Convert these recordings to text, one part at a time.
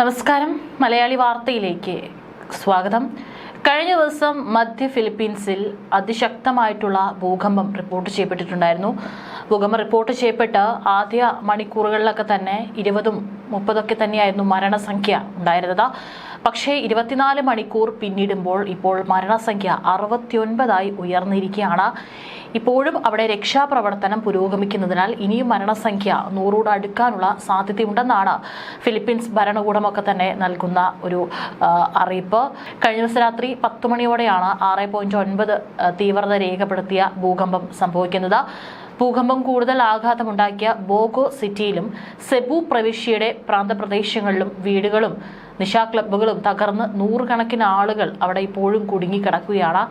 നമസ്കാരം. മലയാളി വാർത്തയിലേക്ക് സ്വാഗതം. കഴിഞ്ഞ ദിവസം മധ്യ ഫിലിപ്പീൻസിൽ അതിശക്തമായിട്ടുള്ള ഭൂകമ്പം റിപ്പോർട്ട് ചെയ്യപ്പെട്ടിട്ടുണ്ടായിരുന്നു. ഭൂകമ്പം റിപ്പോർട്ട് ചെയ്യപ്പെട്ട ആദ്യ മണിക്കൂറുകളിലൊക്കെ തന്നെ ഇരുപതും മുപ്പതൊക്കെ തന്നെയായിരുന്നു മരണസംഖ്യ ഉണ്ടായിരുന്നത്. പക്ഷേ ഇരുപത്തിനാല് മണിക്കൂർ പിന്നിടുമ്പോൾ ഇപ്പോൾ മരണസംഖ്യ അറുപത്തിയൊൻപതായി ഉയർന്നിരിക്കുകയാണ്. ഇപ്പോഴും അവിടെ രക്ഷാപ്രവർത്തനം പുരോഗമിക്കുന്നതിനാൽ ഇനിയും മരണസംഖ്യ നൂറോട് അടുക്കാനുള്ള സാധ്യതയുണ്ടെന്നാണ് ഫിലിപ്പീൻസ് ഭരണകൂടമൊക്കെ തന്നെ നൽകുന്ന ഒരു അറിയിപ്പ്. കഴിഞ്ഞ ദിവസം രാത്രി പത്ത് മണിയോടെയാണ് ആറ് പോയിന്റ് ഒൻപത് തീവ്രത രേഖപ്പെടുത്തിയ ഭൂകമ്പം സംഭവിക്കുന്നത്. ഭൂകമ്പം കൂടുതൽ ആഘാതമുണ്ടാക്കിയ ബോഗോ സിറ്റിയിലും സെബു പ്രവിശ്യയുടെ പ്രാന്തപ്രദേശങ്ങളിലും വീടുകളും നിശാ ക്ലബ്ബുകളും തകർന്ന് നൂറുകണക്കിന് ആളുകൾ അവിടെ ഇപ്പോഴും കുടുങ്ങിക്കിടക്കുകയാണ്.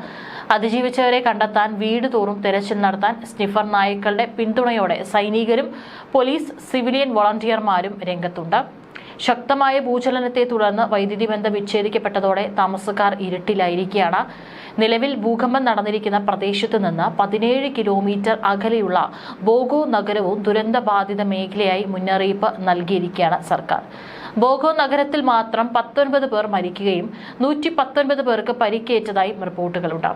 അതിജീവിച്ചവരെ കണ്ടെത്താൻ വീട് തോറും തെരച്ചിൽ നടത്താൻ സ്നിഫർ നായ്ക്കളുടെ പിന്തുണയോടെ സൈനികരും പോലീസ് സിവിലിയൻ വോളണ്ടിയർമാരും രംഗത്തുണ്ട്. ശക്തമായ ഭൂചലനത്തെ തുടർന്ന് വൈദ്യുതി ബന്ധം വിച്ഛേദിക്കപ്പെട്ടതോടെ താമസക്കാർ ഇരുട്ടിലായിരിക്കുകയാണ്. നിലവിൽ ഭൂകമ്പം നടന്നിരിക്കുന്ന പ്രദേശത്തു നിന്ന് പതിനേഴ് കിലോമീറ്റർ അകലെയുള്ള ബോഗോ നഗരവും ദുരന്തബാധിത മേഖലയായി മുന്നറിയിപ്പ് നൽകിയിരിക്കുകയാണ് സർക്കാർ. ബോഗോ നഗരത്തിൽ മാത്രം പത്തൊൻപത് പേർ മരിക്കുകയും നൂറ്റി പത്തൊൻപത് പേർക്ക് പരിക്കേറ്റതായും റിപ്പോർട്ടുകളുണ്ട്.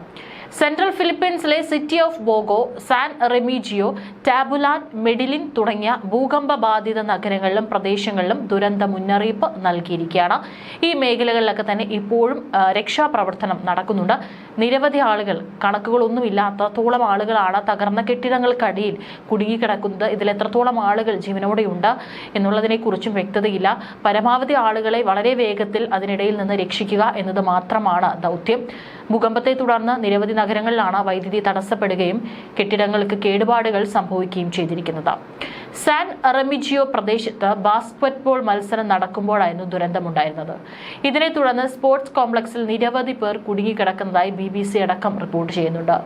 Central ഫിലിപ്പീൻസിലെ city of Bogo San Remigio Tabuelan Medellin തുടങ്ങിയ ഭൂകമ്പ ബാധിത നഗരങ്ങളിലും പ്രദേശങ്ങളിലും ദുരന്ത മുന്നറിയിപ്പ് നൽകിയിരിക്കുകയാണ്. ഈ മേഖലകളിലൊക്കെ തന്നെ ഇപ്പോഴും രക്ഷാപ്രവർത്തനം നടക്കുന്നുണ്ട്. നിരവധി ആളുകൾ കണക്കുകളൊന്നുമില്ലാത്തത്തോളം ആളുകളാണ് തകർന്ന കെട്ടിടങ്ങൾക്കടിയിൽ കുടുങ്ങിക്കിടക്കുന്നത്. ഇതിൽ എത്രത്തോളം ആളുകൾ ജീവനോടെയുണ്ട് എന്നുള്ളതിനെക്കുറിച്ചും വ്യക്തതയില്ല. പരമാവധി ആളുകളെ വളരെ വേഗത്തിൽ അതിനിടയിൽ നിന്ന് രക്ഷിക്കുക എന്നത് മാത്രമാണ് ദൗത്യം. ഭൂകമ്പത്തെ തുടർന്ന് നിരവധി നഗരങ്ങളിലാണ് വൈദ്യുതി തടസ്സപ്പെടുകയും കെട്ടിടങ്ങൾക്ക് കേടുപാടുകൾ സംഭവിക്കുകയും ചെയ്തിരിക്കുന്നത്. സാൻ റെമിജിയോ പ്രദേശത്ത് ബാസ്കറ്റ്ബോൾ മത്സരം നടക്കുമ്പോഴായിരുന്നു ദുരന്തമുണ്ടായിരുന്നത്. ഇതിനെ തുടർന്ന് സ്പോർട്സ് കോംപ്ലക്സിൽ നിരവധി പേർ കുടുങ്ങിക്കിടക്കുന്നതായി ബി ബി സി അടക്കം റിപ്പോർട്ട് ചെയ്യുന്നുണ്ട്.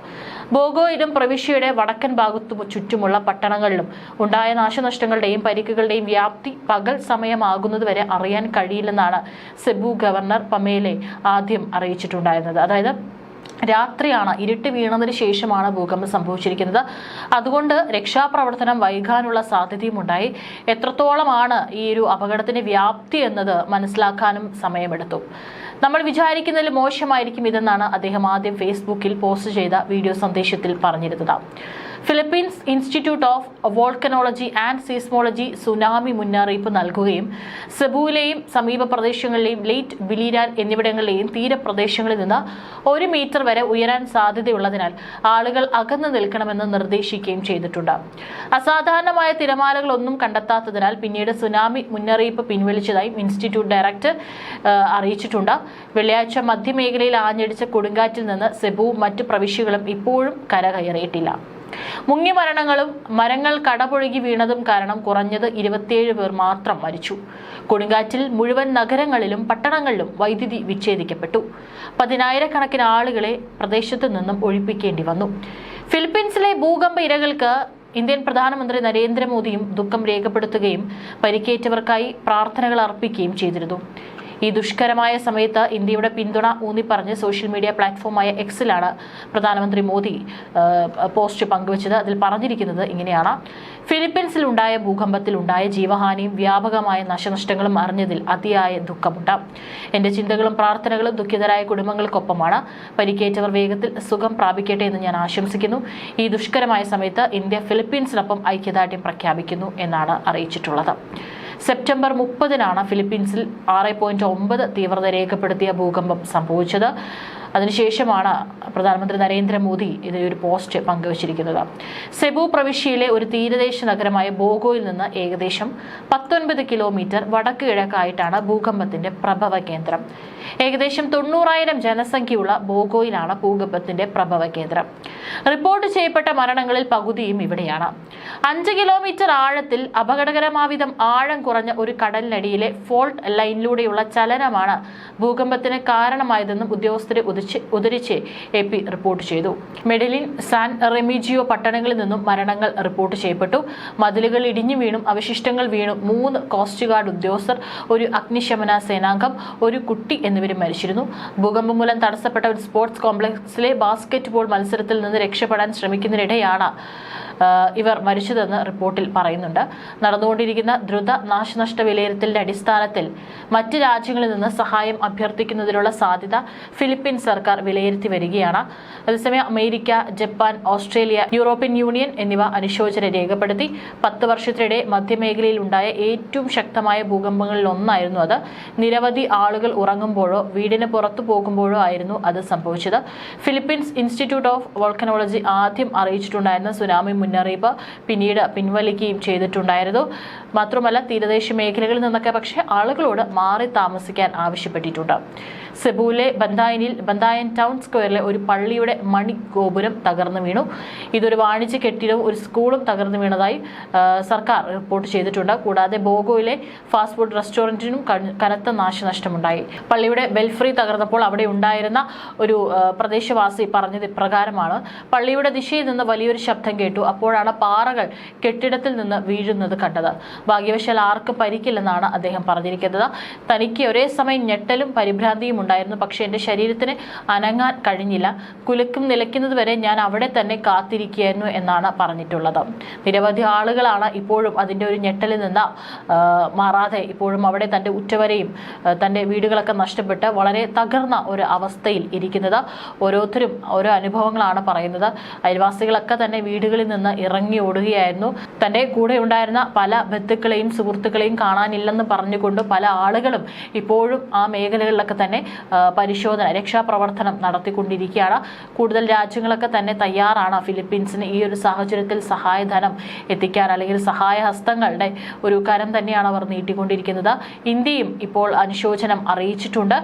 ബോഗോയിലും പ്രവിശ്യയുടെ വടക്കൻ ഭാഗത്തു ചുറ്റുമുള്ള പട്ടണങ്ങളിലും ഉണ്ടായ നാശനഷ്ടങ്ങളുടെയും പരിക്കുകളുടെയും വ്യാപ്തി പകൽ സമയമാകുന്നതുവരെ അറിയാൻ കഴിയില്ലെന്നാണ് സെബു ഗവർണർ പമേലെ ആദ്യം അറിയിച്ചിട്ടുണ്ടായിരുന്നത്. അതായത് രാത്രിയാണ് ഇരുട്ട് വീണതിന് ശേഷമാണ് ഭൂകമ്പം സംഭവിച്ചിരിക്കുന്നത്. അതുകൊണ്ട് രക്ഷാപ്രവർത്തനം വൈകാനുള്ള സാധ്യതയും ഉണ്ടായി എത്രത്തോളമാണ് ഈ ഒരു അപകടത്തിന്റെ വ്യാപ്തി എന്നത് മനസ്സിലാക്കാനും സമയമെടുത്തു. നമ്മൾ വിചാരിക്കുന്നതിൽ മോശമായിരിക്കും ഇതെന്നാണ് അദ്ദേഹം ആദ്യം ഫേസ്ബുക്കിൽ പോസ്റ്റ് ചെയ്ത വീഡിയോ സന്ദേശത്തിൽ പറഞ്ഞിരുന്നത്. Philippines institute of volcanology and seismology tsunami മുന്നറിയിപ്പ് നൽകുകയും സെബുവിലെയും സമീപ പ്രദേശങ്ങളിലെയും ലേറ്റ് ബിലീരാൻ എന്നിവിടങ്ങളിലെയും തീരപ്രദേശങ്ങളിൽ നിന്ന് ഒരു മീറ്റർ വരെ ഉയരാൻ സാധ്യതയുള്ളതിനാൽ ആളുകൾ അകന്നു നിൽക്കണമെന്ന് നിർദ്ദേശിക്കുകയും ചെയ്തിട്ടുണ്ട്. അസാധാരണമായ തിരമാലകളൊന്നും കണ്ടെത്താത്തതിനാൽ പിന്നീട് സുനാമി മുന്നറിയിപ്പ് പിൻവലിച്ചതായും ഇൻസ്റ്റിറ്റ്യൂട്ട് ഡയറക്ടർ അറിയിച്ചിട്ടുണ്ട്. വെള്ളിയാഴ്ച മധ്യമേഖലയിൽ ആഞ്ഞടിച്ച കൊടുങ്കാറ്റിൽ നിന്ന് സെബുവും മറ്റ് പ്രവിശ്യകളും ഇപ്പോഴും കരകയറിയിട്ടില്ല. മുങ്ങി മരണങ്ങളും മരങ്ങൾ കടപുഴകി വീണതും കാരണം കുറഞ്ഞത് ഇരുപത്തിയേഴ് പേർ മാത്രം മരിച്ചു. കൊടുങ്കാറ്റിൽ മുഴുവൻ നഗരങ്ങളിലും പട്ടണങ്ങളിലും വൈദ്യുതി വിച്ഛേദിക്കപ്പെട്ടു. പതിനായിരക്കണക്കിന് ആളുകളെ പ്രദേശത്തു നിന്നും ഒഴിപ്പിക്കേണ്ടി വന്നു. ഫിലിപ്പീൻസിലെ ഭൂകമ്പ ഇരകൾക്ക് ഇന്ത്യൻ പ്രധാനമന്ത്രി നരേന്ദ്രമോദിയും ദുഃഖം രേഖപ്പെടുത്തുകയും പരിക്കേറ്റവർക്കായി പ്രാർത്ഥനകൾ അർപ്പിക്കുകയും ചെയ്തിരുന്നു. ഈ ദുഷ്കരമായ സമയത്ത് ഇന്ത്യയുടെ പിന്തുണ ഊന്നിപ്പറഞ്ഞ് സോഷ്യൽ മീഡിയ പ്ലാറ്റ്ഫോമായ എക്സിലാണ് പ്രധാനമന്ത്രി മോദി പോസ്റ്റ് പങ്കുവച്ചത്. അതിൽ പറഞ്ഞിരിക്കുന്നത് ഇങ്ങനെയാണ്. ഭൂകമ്പത്തിൽ ഉണ്ടായ ജീവഹാനിയും വ്യാപകമായ നാശനഷ്ടങ്ങളും അറിഞ്ഞതിൽ അതിയായ ദുഃഖമുണ്ട്. എന്റെ ചിന്തകളും പ്രാർത്ഥനകളും ദുഃഖിതരായ കുടുംബങ്ങൾക്കൊപ്പമാണ്. പരിക്കേറ്റവർ വേഗത്തിൽ സുഖം പ്രാപിക്കട്ടെ എന്ന് ഞാൻ ആശംസിക്കുന്നു. ഈ ദുഷ്കരമായ സമയത്ത് ഇന്ത്യ ഫിലിപ്പീൻസിനൊപ്പം ഐക്യദാർഢ്യം പ്രഖ്യാപിക്കുന്നു എന്നാണ് അറിയിച്ചിട്ടുള്ളത്. സെപ്റ്റംബർ മുപ്പതിനാണ് ഫിലിപ്പീൻസിൽ ആറ് പോയിന്റ് ഒമ്പത് തീവ്രത രേഖപ്പെടുത്തിയ ഭൂകമ്പം സംഭവിച്ചത്. അതിനുശേഷമാണ് പ്രധാനമന്ത്രി നരേന്ദ്രമോദി ഇതിലൊരു പോസ്റ്റ് പങ്കുവച്ചിരിക്കുന്നത്. സെബു പ്രവിശ്യയിലെ ഒരു തീരദേശ നഗരമായ ബോഗോയിൽ നിന്ന് ഏകദേശം പത്തൊൻപത് കിലോമീറ്റർ വടക്ക് കിഴക്കായിട്ടാണ് ഭൂകമ്പത്തിന്റെ പ്രഭവ കേന്ദ്രം. ഏകദേശം തൊണ്ണൂറായിരം ജനസംഖ്യയുള്ള ബോഗോയിലാണ് ഭൂകമ്പത്തിന്റെ പ്രഭവ കേന്ദ്രം. റിപ്പോർട്ട് ചെയ്യപ്പെട്ട മരണങ്ങളിൽ പകുതിയും ഇവിടെയാണ്. അഞ്ച് കിലോമീറ്റർ ആഴത്തിൽ അപകടകരമാവിധം ആഴം കുറഞ്ഞ ഒരു കടലിനടിയിലെ ഫോൾട്ട് ലൈനിലൂടെയുള്ള ചലനമാണ് ഭൂകമ്പത്തിന് കാരണമായതെന്നും ഉദ്യോഗസ്ഥരെ ഉദിച്ച് ഉദ്ധരിച്ച് എ പി റിപ്പോർട്ട് ചെയ്തു. മെഡലിൻ സാൻ റെമിജിയോ പട്ടണങ്ങളിൽ നിന്നും മരണങ്ങൾ റിപ്പോർട്ട് ചെയ്യപ്പെട്ടു. മതിലുകൾ ഇടിഞ്ഞു വീണും അവശിഷ്ടങ്ങൾ വീണും മൂന്ന് കോസ്റ്റ് ഗാർഡ് ഉദ്യോഗസ്ഥർ ഒരു അഗ്നിശമന സേനാംഗം ഒരു കുട്ടി എന്നിവരും മരിച്ചിരുന്നു. ഭൂകമ്പം മൂലം തടസ്സപ്പെട്ട ഒരു സ്പോർട്സ് കോംപ്ലക്സിലെ ബാസ്കറ്റ് ബോൾ മത്സരത്തിൽ നിന്ന് രക്ഷപ്പെടാൻ ശ്രമിക്കുന്നതിനിടെയാണ് ഇവർ മരിച്ചതെന്ന് റിപ്പോർട്ടിൽ പറയുന്നുണ്ട്. നടന്നുകൊണ്ടിരിക്കുന്ന ദ്രുത നാശനഷ്ട വിലയിരുത്തലിന്റെ അടിസ്ഥാനത്തിൽ മറ്റ് രാജ്യങ്ങളിൽ നിന്ന് സഹായം അഭ്യർത്ഥിക്കുന്നതിനുള്ള സാധ്യത ഫിലിപ്പീൻ സർക്കാർ വിലയിരുത്തി വരികയാണ്. അതേസമയം America Japan Australia European union എന്നിവ അനുശോചനം രേഖപ്പെടുത്തി. പത്ത് വർഷത്തിനിടെ മധ്യമേഖലയിൽ ഉണ്ടായ ഏറ്റവും ശക്തമായ ഭൂകമ്പങ്ങളിൽ ഒന്നായിരുന്നു അത്. നിരവധി ആളുകൾ ഉറങ്ങുമ്പോഴോ വീടിന് പുറത്തു പോകുമ്പോഴോ ആയിരുന്നു അത് സംഭവിച്ചത്. ഫിലിപ്പീൻസ് ഇൻസ്റ്റിറ്റ്യൂട്ട് ഓഫ് വോൾക്കനോളജി ആദ്യം അറിയിച്ചിട്ടുണ്ടായിരുന്ന സുനാമി മുന്നറിയിപ്പ് പിന്നീട് പിൻവലിക്കുകയും ചെയ്തിട്ടുണ്ടായിരുന്നു. മാത്രമല്ല തീരദേശ മേഖലകളിൽ നിന്നൊക്കെ പക്ഷെ ആളുകളോട് മാറി താമസിക്കാൻ ആവശ്യപ്പെട്ടിട്ടുണ്ട്. സെബൂലെ ബന്തായനിൽ ബന്തായൻ ടൗൺ സ്ക്വയറിലെ ഒരു പള്ളിയുടെ മണി ഗോപുരം തകർന്നു വീണു. ഇതൊരു വാണിജ്യ കെട്ടിടവും ഒരു സ്കൂളും തകർന്നു വീണതായി സർക്കാർ റിപ്പോർട്ട് ചെയ്തിട്ടുണ്ട്. കൂടാതെ ബോഗോയിലെ ഫാസ്റ്റ് ഫുഡ് റെസ്റ്റോറന്റിനും കനത്ത നാശനഷ്ടമുണ്ടായി. പള്ളിയുടെ ബെൽഫ്രി തകർന്നപ്പോൾ അവിടെ ഉണ്ടായിരുന്ന ഒരു പ്രദേശവാസി പറഞ്ഞത് ഇപ്രകാരമാണ്. പള്ളിയുടെ ദിശയിൽ നിന്ന് വലിയൊരു ശബ്ദം കേട്ടു. അപ്പോഴാണ് പാറകൾ കെട്ടിടത്തിൽ നിന്ന് വീഴുന്നത് കണ്ടത്. ഭാഗ്യവശാൽ ആർക്കും പരിക്കില്ലെന്നാണ് അദ്ദേഹം പറഞ്ഞിരിക്കുന്നത്. തനിക്ക് ഒരേ സമയം ഞെട്ടലും പരിഭ്രാന്തിയും ഉണ്ടായിരുന്നു. പക്ഷേ എന്റെ ശരീരത്തിന് അനങ്ങാൻ കഴിഞ്ഞില്ല. കുലുക്കും നിലയ്ക്കുന്നത് വരെ ഞാൻ അവിടെ തന്നെ കാത്തിരിക്കുകയായിരുന്നു എന്നാണ് പറഞ്ഞിട്ടുള്ളത്. നിരവധി ആളുകളാണ് ഇപ്പോഴും അതിന്റെ ഒരു ഞെട്ടലിൽ നിന്ന് മാറാതെ ഇപ്പോഴും അവിടെ തന്റെ ഉറ്റവരെയും തന്റെ വീടുകളൊക്കെ നഷ്ടപ്പെട്ട് വളരെ തകർന്ന ഒരു അവസ്ഥയിൽ ഇരിക്കുന്നത് ഓരോരുത്തരും ഓരോ അനുഭവങ്ങളാണ് പറയുന്നത്. അയൽവാസികളൊക്കെ തന്നെ വീടുകളിൽ നിന്ന് ഇറങ്ങി ഓടുകയായിരുന്നു. തന്റെ കൂടെ ഉണ്ടായിരുന്ന പല ബന്ധുക്കളെയും സുഹൃത്തുക്കളെയും കാണാനില്ലെന്ന് പറഞ്ഞുകൊണ്ട് പല ആളുകളും ഇപ്പോഴും ആ മേഖലകളിലൊക്കെ തന്നെ പരിശോധന രക്ഷാപ്രവർത്തനം നടത്തിക്കൊണ്ടിരിക്കുകയാണ്. കൂടുതൽ രാജ്യങ്ങളൊക്കെ തന്നെ തയ്യാറാണ് ഫിലിപ്പീൻസിന് ഈ ഒരു സാഹചര്യത്തിൽ സഹായധനം എത്തിക്കാൻ അല്ലെങ്കിൽ സഹായ ഹസ്തങ്ങളുടെ ഒരു കരം തന്നെയാണ് അവർ നീട്ടിക്കൊണ്ടിരിക്കുന്നത്. ഇന്ത്യയും ഇപ്പോൾ അനുശോചനം അറിയിച്ചിട്ടുണ്ട്.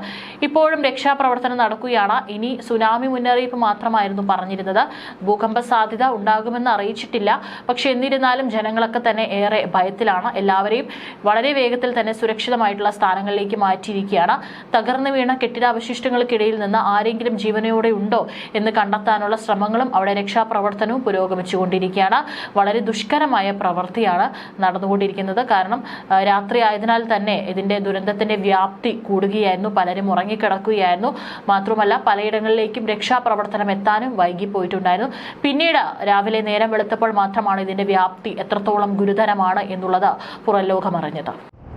ഇപ്പോഴും രക്ഷാപ്രവർത്തനം നടക്കുകയാണ്. ഇനി സുനാമി മുന്നറിയിപ്പ് മാത്രമായിരുന്നു പറഞ്ഞിരുന്നത്. ഭൂകമ്പ സാധ്യത ഉണ്ടാകുമെന്ന് അറിയിച്ചിട്ടില്ല. പക്ഷെ എന്നിരുന്നാലും ജനങ്ങളൊക്കെ തന്നെ ഏറെ ഭയത്തിലാണ്. എല്ലാവരെയും വളരെ വേഗത്തിൽ തന്നെ സുരക്ഷിതമായിട്ടുള്ള സ്ഥാനങ്ങളിലേക്ക് മാറ്റിയിരിക്കുകയാണ്. തകർന്നു വീണ കെട്ടിടാവശിഷ്ടങ്ങൾക്കിടയിൽ നിന്ന് ആരെങ്കിലും ജീവനോടെ ഉണ്ടോ എന്ന് കണ്ടെത്താനുള്ള ശ്രമങ്ങളും അവിടെ രക്ഷാപ്രവർത്തനവും പുരോഗമിച്ചുകൊണ്ടിരിക്കുകയാണ്. വളരെ ദുഷ്കരമായ പ്രവൃത്തിയാണ് നടന്നുകൊണ്ടിരിക്കുന്നത്. കാരണം രാത്രി ആയതിനാൽ തന്നെ ഇതിന്റെ ദുരന്തത്തിന്റെ വ്യാപ്തി കൂടുകയായിരുന്നു. പലരും ഉറങ്ങിക്കിടക്കുകയായിരുന്നു. മാത്രമല്ല പലയിടങ്ങളിലേക്കും രക്ഷാപ്രവർത്തനം എത്താനും വൈകിപ്പോയിട്ടുണ്ടായിരുന്നു. പിന്നീട് രാവിലെ നേരം വെളുത്തപ്പോൾ മാത്രമാണ് ഇതിന്റെ വ്യാപ്തി എത്രത്തോളം ഗുരുതരമാണ് എന്നുള്ളത് പുറം